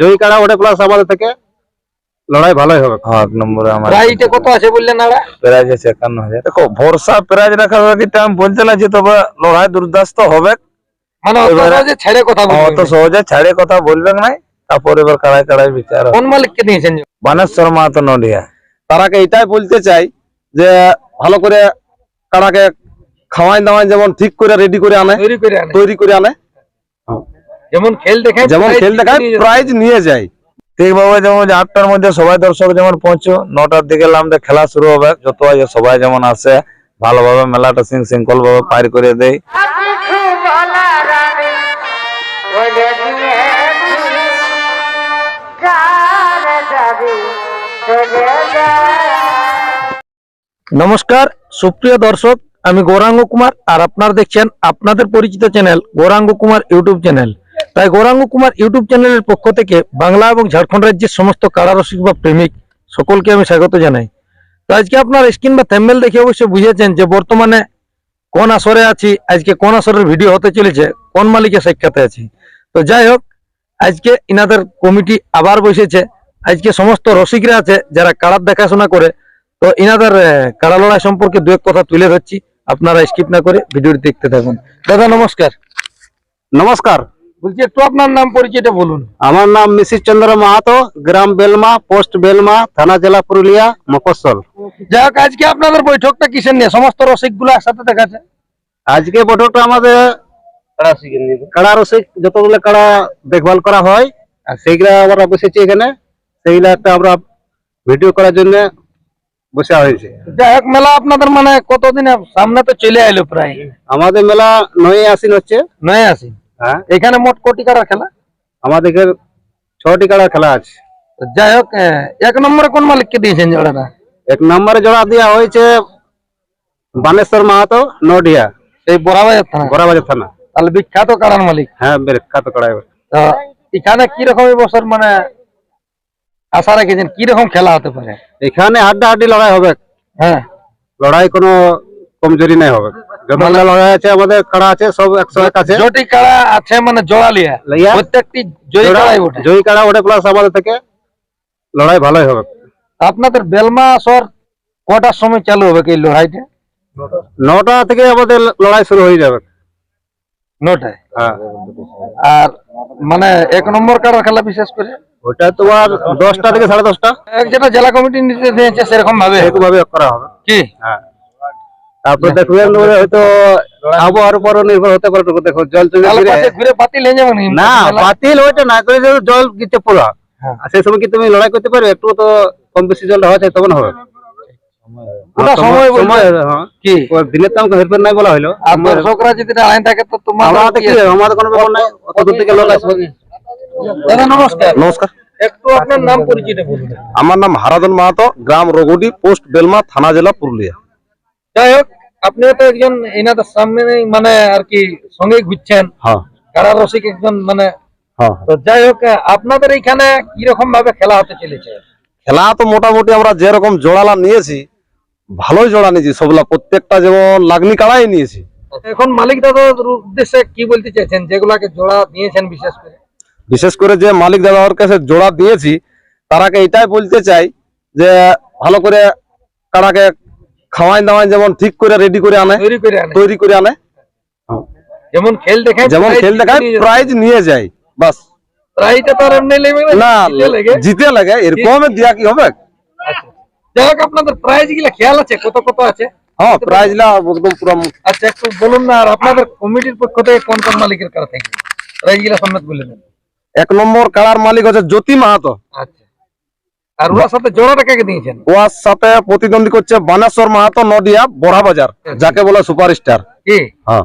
জয়ী কাড়া ওঠে প্লাস আমাদের থেকে? লড়াই ভালোই হবে। হ্যাঁ এক নম্বরে আমার প্রাইজটা কত আছে বললেন আছে একান্ন হাজার। দেখো ভরসা প্রাইজ রাখা হবে কিন্তু আমি বলতে লাগছি তবে লড়াই হবে। মানে অত সহজে ছেড়ে কথা অত সহজে ছাড়ে কথা বলবেন নাই তারপর এবার কাড়াই কাড়াই বিচার। কোন মালিককে দিয়েছেন বানেশ্বর মাহাতো নডিয়া তারাকে এটাই বলতে চাই যে ভালো করে কাড়াকে খাওয়াই দাওয়াই যেমন ঠিক করে রেডি করে আনে তৈরি করে আনে। তৈরি করে আনে। যেমন খেল দেখে যেমন খেল দেখায় প্রাইজ নিয়ে যায়। ঠিকভাবে যেমন আটটার মধ্যে সবাই দর্শক যেমন পৌঁছো নটার দিকে আমাদের খেলা শুরু হবে যত আছে সবাই যেমন আসে ভালোভাবে মেলাটা সিং শৃঙ্খল ভাবে পার করে দেয় নমস্কার সুপ্রিয় দর্শক আমি গৌরাঙ্গ কুমার আর আপনারা দেখছেন আপনাদের পরিচিত channel Gauranga Kumar YouTube channel তাই গৌরাঙ্গ কুমার ইউটিউব চ্যানেলের পক্ষ থেকে বাংলা এবং ঝাড়খণ্ড রাজ্যের সমস্ত কারারসিক বা প্রেমিক সকলকে আমি স্বাগত জানাই। তো আজকে আপনার স্ক্রিন বা থ্যাম্বেল দেখে অবশ্যই বুঝেছেন যে বর্তমানে কোন আসরে আছি, আজকে কোন আসরের ভিডিও হতে চলেছে, কোন মালিকের সাক্ষাতে আছি। তো যাই হোক, আজকে ইনাদের কমিটি আবার বসেছে। আজকে সমস্ত রসিকরা আছে, যারা কারার দেখাশোনা করে। তো ইনাদের কাড়া লড়াই সম্পর্কে দু এক কথা তুলে ধরছি। আপনারা স্কিপ না করে ভিডিওটি দেখতে থাকুন। দাদা, নমস্কার। নমস্কার। বলছি একটু আপনার নাম পরিচয়টা বলুন। আমার নাম মিসিস চন্দ্র মাহাতো গ্রাম বেলমা পোস্ট বেলমা থানা জেলা পুরুলিয়া মফস্বল। যাই হোক আজকে আপনাদের বৈঠকটা কিসের নিয়ে? সমস্ত রসিকগুলো একসাথে দেখাচ্ছে। আজকে বৈঠকটা আমাদের কাড়া রসিক যতগুলো কাড়া দেখভাল করা হয় আর সেইগুলা আমরা বসেছি এখানে। সেইগুলা একটা আমরা ভিডিও করার জন্য বসা হয়েছে। যাই হোক মেলা আপনাদের মানে কতদিনে সামনে তো চলে আইলো প্রায়। আমাদের মেলা নয় আশ্বিন হচ্ছে। নয় আসি হ্যাঁ? এখানে মোট কোটি কাড়া খেলা? আমাদের ছটি কাড়া খেলা আছে। যাই হোক এক নম্বরে কোন মালিককে দিয়েছেন জোড়াটা? এক নম্বরে জোড়া দেওয়া হয়েছে বানেশ্বর মাহাতো নডিয়া। এই বরাবাজার থানা? বড়াবাজার থানা। তাহলে বিখ্যাত কাড়ার মালিক। হ্যাঁ বিখ্যাত কাড়া এবার। তো এখানে কি রকম এবছর মানে আশা রেখেছেন? কি রকম খেলা হতে পারে? এখানে হাড্ডা হাড্ডি লড়াই হবে। হ্যাঁ। লড়াই কোনো কমজোরি নাই হবে। আছে আমাদের কাড়া আছে সব একশো এক আছে। জটি কাড়া আছে মানে জোড়ালিয়া। লিয়া। প্রত্যেকটি জয়ী কাড়াই ওঠে জয়ী কাড়া ওঠে প্লাস আমাদের থেকে লড়াই ভালোই হবে। আপনাদের বেলমা আসর কটার সময় চালু হবে কি এই লড়াইটা? নটা থেকে আমাদের লড়াই শুরু হয়ে যাবে। নটায়? হ্যাঁ। আর মানে এক নম্বর কাড়ার খেলা বিশেষ করে? ওটা তোমার দশটা থেকে সাড়ে দশটা। যেটা জেলা কমিটি নিতে দিয়েছে সেরকম ভাবে করা হবে। কি? হ্যাঁ। তারপরে দেখবেন হয়তো আবহাওয়ার উপরও নির্ভর হতে পারে দেখো জল ঘুরে বাতিল হয়ে যাবে না ওইটা না করে যদি জল গিতে পুরো হ্যাঁ। সেই সময় কি তুমি লড়াই করতে পারবে? একটু তো কম বেশি জল হওয়া চাই তখন হবে। ওটা সময় বলবে। সময় হ্যাঁ। নমস্কার। একটু আপনার নাম বলুন। আমার নাম হারাধন মাহাতো গ্রাম রঘুডি পোস্ট বেলমা থানা জেলা পুরুলিয়া। যাই হোক আপনিও তো একজন এনাদের সামনে মানে আর কি সঙ্গে ঘুরছেন। হ্যাঁ। কারা রসিক একজন মানে। হ্যাঁ। তো যাই হোক আপনাদের এইখানে কীরকম ভাবে খেলা হতে চলেছে? খেলা তো মোটামুটি আমরা যেরকম জোড়ালা নিয়েছি ভালোই জোড়া নিয়েছি। সবলা প্রত্যেকটা যেমন লাগনি কাড়াই নিয়েছি। এখন মালিক দাদার উদ্দেশ্যে কি বলতে চাইছেন? যেগুলাকে জোড়া দিয়েছেন বিশেষ করে। বিশেষ করে যে মালিক দাদার কাছে জোড়া দিয়েছি তারাকে এটাই বলতে চাই যে ভালো করে কাড়াকে খাওয়াই দাওয়াই যেমন ঠিক করে রেডি করে আনে তৈরি করে আনে। আনে। যেমন খেল দেখায় যেমন খেল দেখায় প্রাইজ নিয়ে যায় বাস। না জিতে লাগে এরকম দিয়া কি হবে? হোক আপনাদের প্রাইজগুলা খেয়াল আছে কত কত আছে? হ্যাঁ প্রাইজ লা একদম পুরো আচ্ছা একটু বলুন না আর আপনাদের কমিটির পক্ষ থেকে কোন কোন মালিকের থেকে প্রাইজগুলা সমেত বলে দেন। এক নম্বর কাড়ার মালিক হচ্ছে জ্যোতি মাহাতো। আচ্ছা। আর ওর সাথে জোড়াটা কাকে দিয়েছেন? ওয়ার সাথে প্রতিদ্বন্দ্বী করছে বানেশ্বর মাহাতো নদিয়া বড়া বাজার যাকে বলে সুপারস্টার। কি? হ্যাঁ।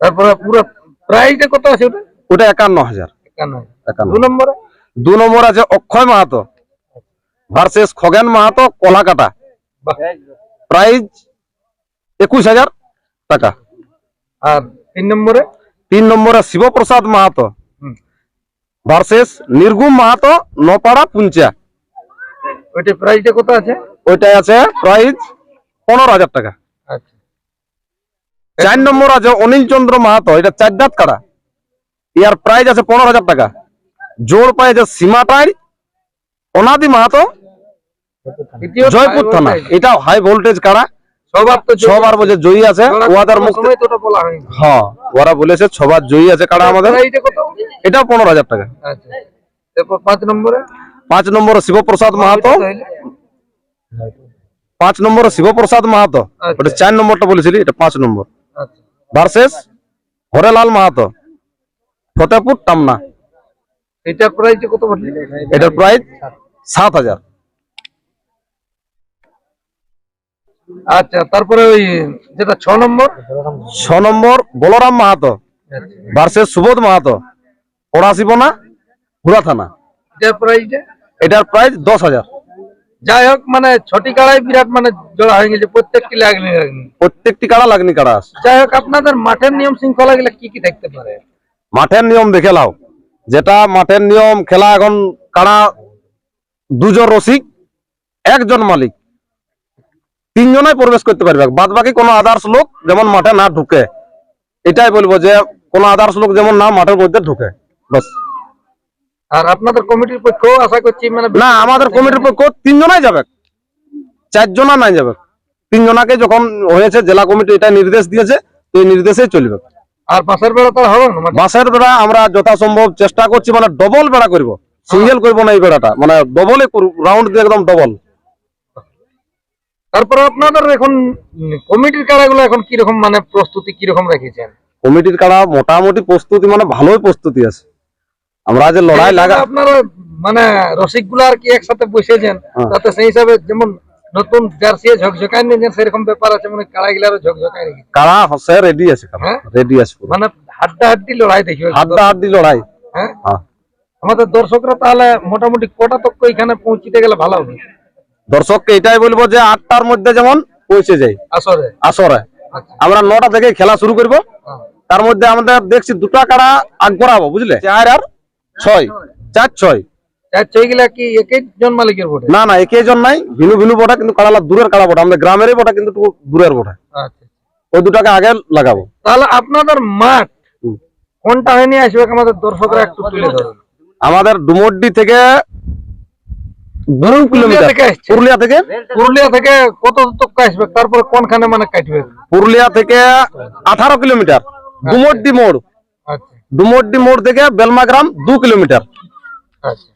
তারপরে পুরো প্রাইজটা কত আছে ওটা? ওটা একান্ন হাজার। দু নম্বরে? দু নম্বর আছে অক্ষয় মাহাতো ভার্সেস খগেন মাহাতো কলাকাটা। বাহ। প্রাইজ একুশ হাজার টাকা। আর তিন নম্বরে? তিন নম্বরে শিবপ্রসাদ মাহাতো ভার্সেস নির্গুম মাহাতো নপাড়া পুঞ্চা ওইটা প্রাইজটা কত আছে? ওইটাই আছে প্রাইজ পনেরো হাজার টাকা। আচ্ছা। চার নম্বর আছে অনিল চন্দ্র মাহাতো এটা চার দাঁত কাড়া ইয়ার প্রাইজ আছে পনেরো হাজার টাকা। জোর পায় যে সীমাটাই অনাদি মাহাতো জয়পুর থানা। এটা হাই ভোল্টেজ কাড়া ছবার বলে জয়ী আছে ওয়াদার মুক্ত হ্যাঁ ওরা বলেছে ছবার জয়ী আছে কাড়া আমাদের। এটা পনেরো হাজার টাকা। আচ্ছা। পাঁচ নম্বরে? পাঁচ নম্বর শিবপ্রসাদ মাহাতো। পাঁচ নম্বর শিবপ্রসাদ মাহাতো। আচ্ছা। ওটা চার নম্বরটা বলেছিলি এটা পাঁচ নম্বর। আচ্ছা। ভার্সেস হরেলাল মাহাতো ফতেপুর টামনা। এটার প্রাইস কত বললি? এটার প্রাইস সাত হাজার। আচ্ছা তারপরে ওই যেটা ছ নম্বর? ছ নম্বর বলরাম মাহাতো ভার্সেস সুবোধ মাহাতো পড়াশিবনা হুড়া থানা। এটার প্রাইসটা এটার প্রাইস দশ হাজার। যাই হোক মানে ছটি কাড়াই বিরাট মানে জোড়া হয়ে গেছে প্রত্যেকটি লাগনি লাগনি। প্রত্যেকটি কাড়া লাগনি কাড়া আছে। যাই হোক আপনাদের মাঠের নিয়ম শৃঙ্খলা গুলা কি কি থাকতে পারে? মাঠের নিয়ম দেখে লাও। যেটা মাঠের নিয়ম খেলা এখন কাড়া দুজন রসিক একজন মালিক। তিনজনাই প্রবেশ করতে পারবে। বাদ বাকি কোনো আদার্স লোক যেমন মাঠে না ঢুকে। এটাই বলব যে কোনো আদার্স লোক যেমন না মাঠের মধ্যে ঢুকে। বাস আর আপনাদের কমিটির পক্ষেও আশা করছি মানে না আমাদের কমিটির পক্ষ তিনজনাই যাবে। চারজনা নাই যাবে। তিনজনাকে যখন হয়েছে জেলা কমিটি এটা নির্দেশ দিয়েছে তো এই নির্দেশেই চলবে। আর পাশের বেড়া তো হবে না? বাসের বেড়া আমরা যথাসম্ভব চেষ্টা করছি মানে ডবল বেড়া করব। সিঙ্গেল করব না এই বেড়াটা। মানে ডবলে রাউন্ড দিয়ে একদম ডবল তারপরে আপনাদের এখন কমিটির কাড়াগুলো এখন কীরকম মানে প্রস্তুতি কীরকম রেখেছেন? কমিটির কাড়া মোটামুটি প্রস্তুতি মানে ভালোই প্রস্তুতি আছে। আমরা যে লড়াই লাগা আপনারা মানে রসিকগুলো আর কি একসাথে বসেছেন হ্যাঁ। তাতে সেই হিসাবে যেমন নতুন জার্সি ঝকঝকাই নিয়েছেন সেরকম ব্যাপার আছে মানে কাড়া গিলারও ঝকঝকাই কাড়া হসে রেডি আছে হ্যাঁ? রেডি আছে মানে হাড্ডা হাড্ডি লড়াই দেখি হাড্ডা হাড্ডি লড়াই। হ্যাঁ? হ্যাঁ। আমাদের দর্শকরা তাহলে মোটামুটি কটা তক এখানে পৌঁছিতে গেলে ভালো হবে? দর্শককে এটাই বলব যে আটটার মধ্যে যেমন পৌঁছে যাই আসরে? আসরে। আচ্ছা। আমরা নটা থেকে খেলা শুরু করব। হ্যাঁ। তার মধ্যে আমাদের দেখছি দুটা কাড়া আগ করাবো বুঝলে? চার আর ছয়। চার ছয়। না না একই জন নাই ভিনু ভিনু বটা কিন্তু কাড়ালা দূরের কাড়া বটা। আমাদের গ্রামেরই বটা কিন্তু দূরের বটা। আচ্ছা ওই দুটাকে আগে লাগাবো। তাহলে আপনাদের মাঠ কোনটা হয়নি? আসবে আমাদের দর্শকরা একটু তুলে ধরুন আমাদের ডুমড্ডি থেকে কিলোমিটার থেকে পুরুলিয়া থেকে? পুরুলিয়া থেকে কত আসবে? তারপরে কোনখানে মানে কাটবে? পুরুলিয়া থেকে আঠারো কিলোমিটার। ডুমড্ডি মোড়। আচ্ছা। ডুমড্ডি মোড় থেকে বেলমা গ্রাম দু কিলোমিটার। আচ্ছা।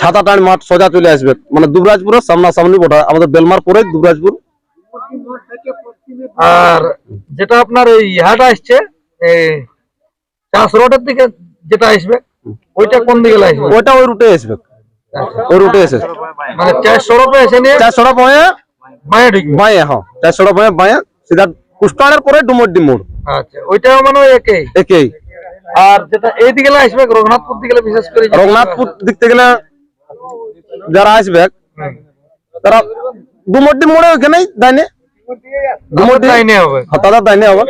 ছাতাটান মাঠ সোজা চলে আসবে। মানে দুবরাজপুরের সামনাসামনি বটা। আমাদের বেলমার পরে দুবরাজপুর। আর যেটা আপনার ওই ইহাটা আসছে চাষ রোডের দিকে যেটা আসবে ওইটা কোন দিকে আসবে? ওইটা ওই রুটে আসবে। ওই রুটে এসে মানে চাষ সড়কে এসে নিয়ে চার সড়ক হয়ে মায়ে ঢুকবে। বাঁয়ে হ্যাঁ। চার সড়ক হয়ে বাঁয়ে সিধা কুষ্টানের পরে ডুমড্ডি মোড়। আচ্ছা ওইটাও মানে একই? একেই। আর যেটা এই দিকে আসবে রঘুনাথপুর দিকে বিশেষ করে রঘুনাথপুর দেখতে গেলে যারা আসবে তারা ডুমড্ডি মোড়ে ওখানেই দাইনে? লাইনে হবে। হ্যাঁ, তাদের দাইনে হবে।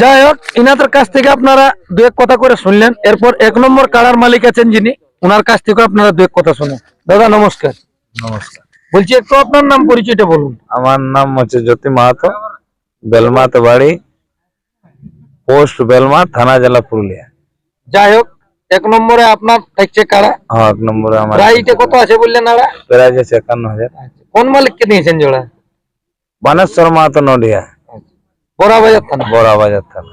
যাই হোক ইনাদের কাছ থেকে আপনারা দু এক কথা করে শুনলেন। এরপর এক নম্বর কাড়ার মালিক আছেন যিনি ওনার কাছ থেকে আপনারা দু এক কথা শুনেন। দাদা নমস্কার। নমস্কার। বলছি একটু আপনার নাম পরিচয়টা বলুন। আমার নাম হচ্ছে জ্যোতি মাহাতো বেলমাত বাড়ি পোস্ট বেলমা থানা জেলা পুরুলিয়া। যাই হোক এক নম্বরে আপনার থাকছে কাড়া হ্যাঁ এক নম্বরে আমার প্রাইসটা কত আছে বললেন আড়া প্রাইজ আছে একান্ন হাজার। কোন মালিককে দিয়েছেন জোড়া? বানেশ্বর মাহাতো নডিয়া বড়া বাজার থানা। বড়া বাজার থানা।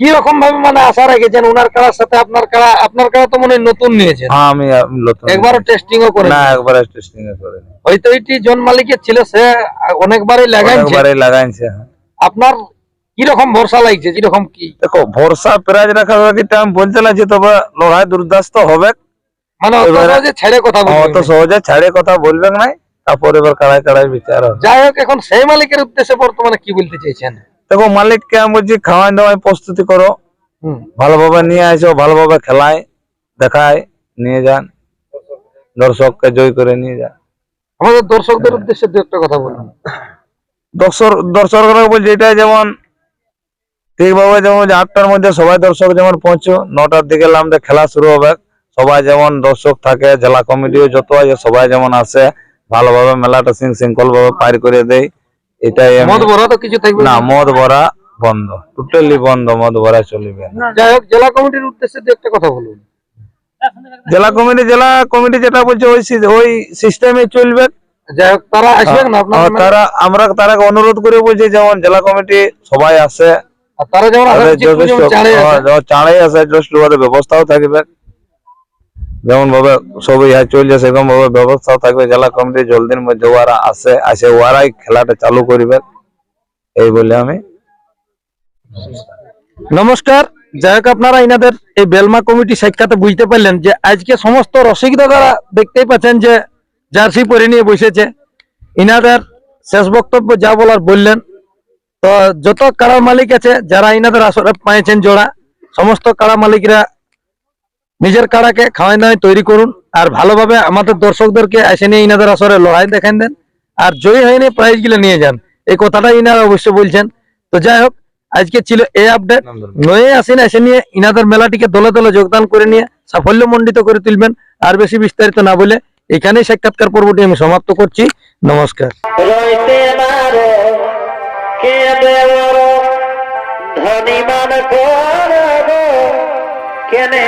কি রকম ভাবে মানে আশা রেখেছেন? ওনার কাড়ার সাথে আপনার কাড়া আপনার কাড়া তো মনে হয় নতুন নিয়েছেন। হ্যাঁ আমি নতুন। একবারও টেস্টিংও করে না একবার টেস্টিং এ করে হয়তো এটি জন মালিকের ছিল সে অনেকবারই লাগাইছে। একবারে লাগাইছে হ্যাঁ। আপনার কি রকম ভরসা লাগছে? যেরকম কি? দেখো ভরসা প্রাইজ রাখা কি আমি বলতে লাগছি তবে লড়াই দুর্দাস্ত হবে। মানে সহজে ছেড়ে কথা সহজে ছাড়ে কথা বলবেন তারপর এবার কাড়াই কাড়াই বিচার হবে। যাই হোক এখন সেই মালিকের উদ্দেশ্যে বর্তমানে কি বলতে চাইছেন? দেখো মালিককে আমি বলছি খাওয়াই দাওয়াই প্রস্তুতি করো। হুম। ভালোভাবে নিয়ে আসো ভালোভাবে খেলায় দেখায় নিয়ে যান। দর্শককে জয় করে নিয়ে যান। আমাদের দর্শকদের উদ্দেশ্যে দু একটা কথা বলুন। দর্শক দর্শকরা বলছে এটা যেমন ঠিকভাবে যেমন আটটার মধ্যে সবাই দর্শক যেমন পৌঁছো নটার দিকে আমাদের খেলা শুরু হবে। সবাই যেমন দর্শক থাকে জেলা কমিটিও যত আছে সবাই যেমন আসে ভালোভাবে মেলাটা সিং শৃঙ্খল ভাবে পার করে দেয় এটাই মদ ভরা তো কিছু থাকবে না মদ ভরা বন্ধ। টোটালি বন্ধ মদ ভরা চলিবে যাই হোক জেলা কমিটির উদ্দেশ্যে একটা কথা বলুন। জেলা কমিটি জেলা কমিটি যেটা বলছে ওই ওই সিস্টেমে চলবে। যাই হোক তারা আসবে না তারা আমরা তারাকে অনুরোধ করে বলছি যেমন জেলা কমিটি সবাই আসে তারা যেমন আসে, তাদের চিত্র যেমন যথেষ্ট চাঁড়ে আসে। যেমন চাঁড়াই আছে যথেষ্ট ভাবে ব্যবস্থাও থাকবে। যেমন ভাবে সব ইহা চলছে সেরকম ভাবে ব্যবস্থাও থাকবে। জেলা কমিটি জলদির মধ্যে ওরা আসে আসে ওরাই খেলাটা চালু করবে। এই বলে আমি নমস্কার। যাই হোক আপনারা ইনাদের এই বেলমা কমিটি সাক্ষাতে বুঝতে পারলেন যে আজকে সমস্ত রসিক দাদারা দেখতেই পাচ্ছেন যে জার্সি পরে নিয়ে বসেছে। ইনাদের শেষ বক্তব্য যা বলার বললেন। তো যত কাড়া মালিক আছে, যারা ইনাদের আসরে পাইছেন জোড়া, সমস্ত কাড়া মালিকরা নিজের কাড়াকে খাওয়াই দাওয়াই তৈরি করুন আর ভালোভাবে আমাদের দর্শকদেরকে এসে নিয়ে ইনাদের আসরে লড়াই দেখান দেন আর জয়ী হয়নি প্রাইজগুলো নিয়ে যান। এই কথাটা ইনারা অবশ্যই বলছেন। তো যাই হোক, আজকে ছিল এই আপডেট নয়ে আসেন, এসে নিয়ে ইনাদের মেলাটিকে দলে দলে যোগদান করে নিয়ে সাফল্য মণ্ডিত করে তুলবেন। আর বেশি বিস্তারিত না বলে এখানেই সাক্ষাৎকার পর্বটি আমি সমাপ্ত করছি। নমস্কার। কে দেবর ধনী মান করব কেনে?